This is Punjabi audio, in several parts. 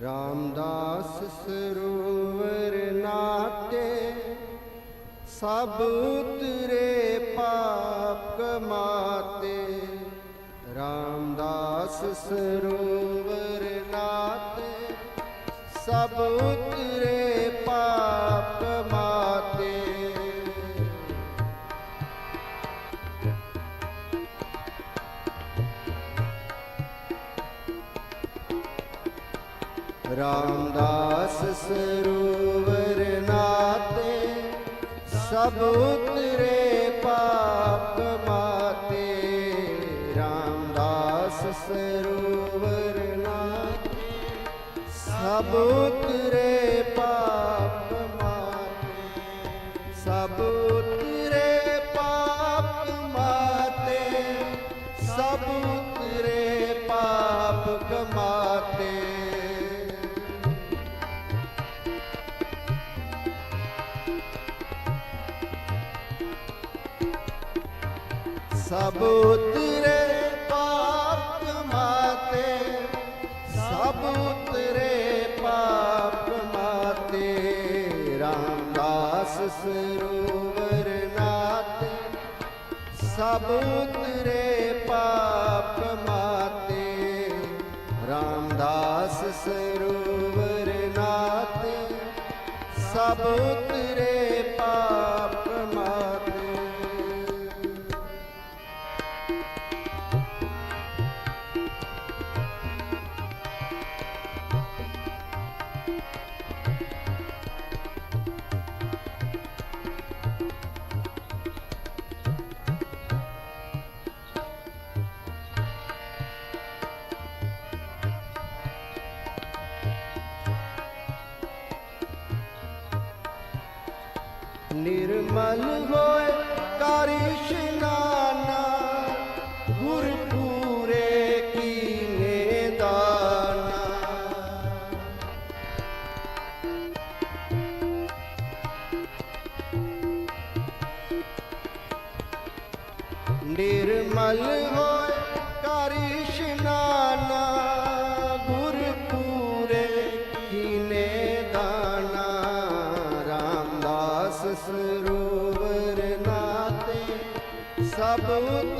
ਰਾਮਦਾਸ ਸਰੋਵਰ ਨਾਤੇ ਸਭ ਉਤਰੇ ਪਾਪ ਕਮਾਤੇ। ਰਾਮਦਾਸ ਸਰੋਵਰ ਨਾਤੇ ਸਭ ਉਤਰੇ ਰਾਮਦਾਸ ਸਰੋਵਰ ਨਾਤੇ ਸਭ ਉਤਰੇ ਪਾਪ ਕਮਾਤੇ ਰਾਮਦਾਸ ਸਰੋਵਰ ਨਾਤੇ ਸਭ ਉਤਰੇ ਸਭ ਉਤਰੇ ਪਾਪ ਮਾਤੇ, ਸਭ ਉਤਰੇ ਪਾਪ ਕਮਾਤੇ ਰਾਮਦਾਸ ਸਰੋਵਰ ਨਾਤੇ, ਸਭ ਉਤਰੇ ਪਾਪ ਕਮਾਤੇ ਰਾਮਦਾਸ ਸਰੋਵਰ ਨਾਤੇ, ਸਭ ਉਤਰੇ ਨਿਰਮਲ ਹੋਏ ਕਰ ਇਸ਼ਨਾਨਾ ਗੁਰ ਪੂਰੇ ਕੀਨੇ ਦਾਨਾ। ਨਿਰਮਲ ਹੋਏ ਕਰ ਇਸ਼ਨਾਨਾ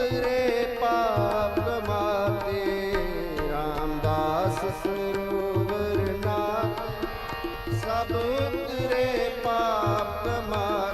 ਉਤਰੇ ਪਾਪ ਮਾਤੇ ਰਾਮਦਾਸ ਸਰੋਵਰ ਨਾਤੇ ਸਭ ਉਤਰੇ ਪਾਪ ਕਮਾਤੇ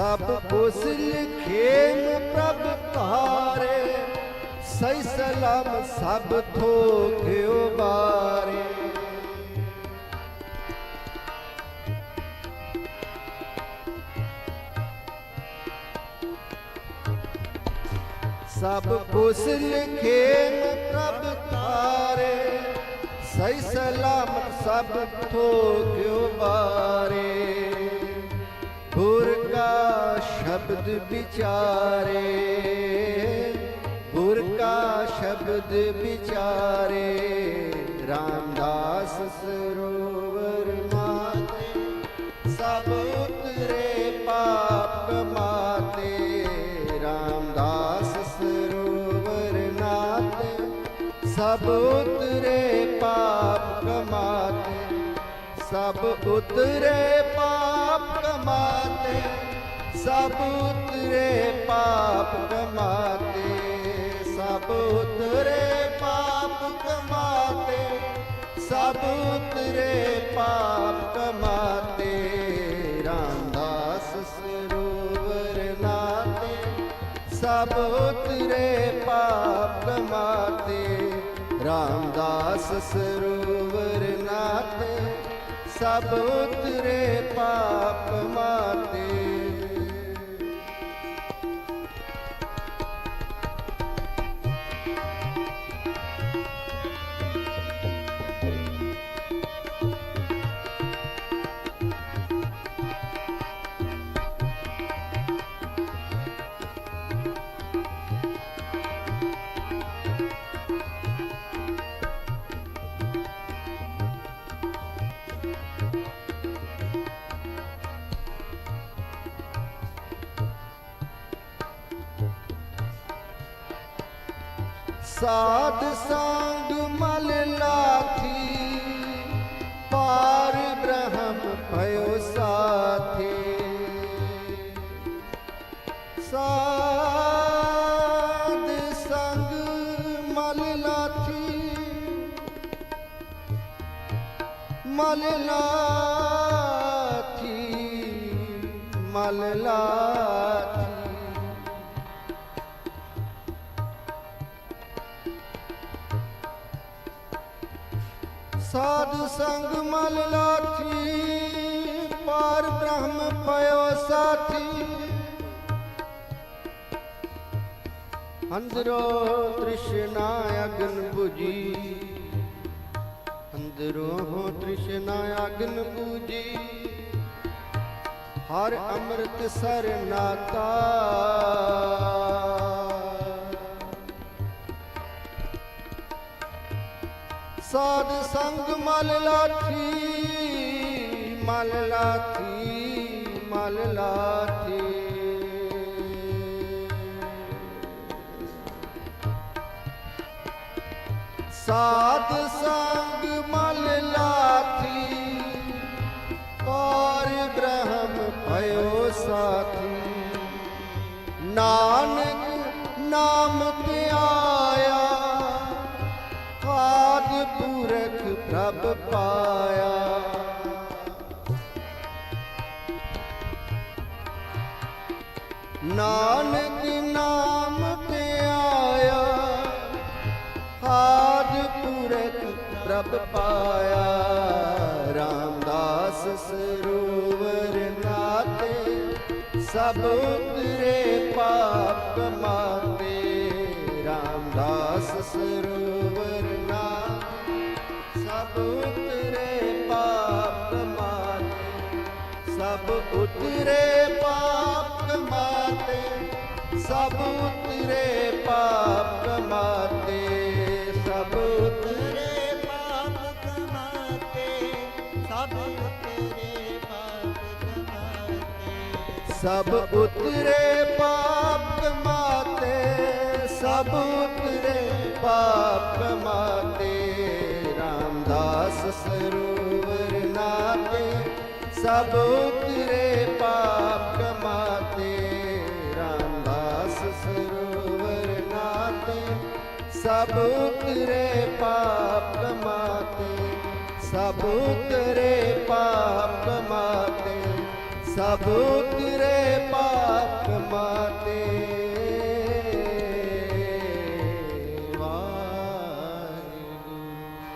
ਸਭ ਉਸ ਲਿਖੇਨ ਪ੍ਰਭ ਤਾਰੇ ਸਹੀ ਸਲਾਮ ਸਭ ਥੋਕ ਉਬਾਰੇ ਸਭ ਕੁਛ ਲਿਖੇਨ ਪ੍ਰਭ ਤਾਰੇ ਸਈ ਸਲਾਮਤ ਸਭ ਥੋਕ ਉਬਾਰੇ ਸ਼ਬਦ ਵਿਚਾਰੇ, ਗੁਰ ਕਾ ਸ਼ਬਦ ਵਿਚਾਰੇ, ਰਾਮਦਾਸ ਸਰੋਵਰ ਮਾਤੇ, ਸਭ ਉਤਰੇ ਪਾਪ ਮਾਤੇ, ਰਾਮਦਾਸ ਸਰੋਵਰ ਨਾਤੇ ਸਭ ਉਤਰੇ ਪਾਪ ਕਮਾਤੇ ਸਭ ਉਤਰੇ ਪਾਪ ਕਮਾਤੇ ਸਭ ਉਤਰੇ ਪਾਪ ਕਮਾਤੇ, ਸਭ ਉਤਰੇ ਪਾਪ ਕਮਾਤੇ, ਸਭ ਉਤਰੇ ਪਾਪ ਕਮਾਤੇ, ਰਾਮਦਾਸ ਸਰੋਵਰ ਨਾਤੇ, ਸਭ ਉਤਰੇ ਪਾਪ ਕਮਾਤੇ, ਰਾਮਦਾਸ ਸਰੋਵਰ ਨਾਤੇ, ਸਭ ਉਤਰੇ ਪਾਪ ਮਾਤੇ ਸਾਧ ਸੰਗ ਮਲ ਲਾਥੀ, ਪਾਰ ਬ੍ਰਹਮ ਭਇਓ ਸਾਥੀ। ਸਾਧ ਸੰਗ ਮਲ ਲਾਥੀ ਮਲ ਲਾਥੀ ਮਲ ਲਾਥੀ। ਸਾਧ ਸੰਗ ਮਲ ਲਾਥੀ ਪਾਰ ਬ੍ਰਹਮ ਪਇਓ ਸਾਥੀ। ਅੰਦਰੋ ਤ੍ਰਿਸ਼ਨਾ ਅਗਨ 부ਜੀ ਅੰਦਰੋਂ ਤ੍ਰਿਸ਼ਨਾ ਅਗਨ 부ਜੀ ਹਰ ਅੰਮ੍ਰਿਤ ਸਰ ਸਾਧ ਸੰਗ ਮਲ ਲਾਥੀ ਮਲ ਲਾਥੀ ਮਲ ਲਾਥੀ ਸਾਧ ਸੰਗ ਮਲ ਲਾਥੀ ਔਰ ਬ੍ਰਹਮ ਭਇਓ ਸਾਥੀ। ਨਾਨਕ ਨਾਮ ਨਾਨਕ ਨਾਮ ਤੇ ਆਇਆ। ਆਦ ਪੁਰਖ ਪ੍ਰਭ ਪਾਇਆ। ਰਾਮਦਾਸ ਸਰੋਵਰ ਨਾਤੇ ਸਭ ਉਤਰੇ ਪਾਪ ਮਾਤੇ। ਰਾਮਦਾਸ ਸਰੋਵਰ ਨਾ ਸਭ ਉਤਰੇ ਪਾਪ ਮਾਤੇ। ਸਭ ਉਤਰੇ ਪਾਪ ਸਭ ਉਤਰੇ ਪਾਪ ਮਾਤੇ ਸਭ ਉਤਰੇ ਪਾਪ ਮਾਤੇ ਸਭ ਤੇਰੇ ਪਾਪ ਕਮਾਤੇ। ਪਾਪ ਕਮਾਤੇ, ਸਭ ਉਤਰੇ ਪਾਪ ਕਮਾਤੇ। ਰਾਮਦਾਸ ਸਰੋਵਰ ਨਾਤੇ, ਸਭ ਉਤਰੇ ਪਾਪ ਸਭ ਉਤਰੇ ਪਾਪ ਮਾਤੇ ਸਭ ਉਤਰੇ ਪਾਪ ਕਮਾਤੇ ਸਭ ਪਾਪ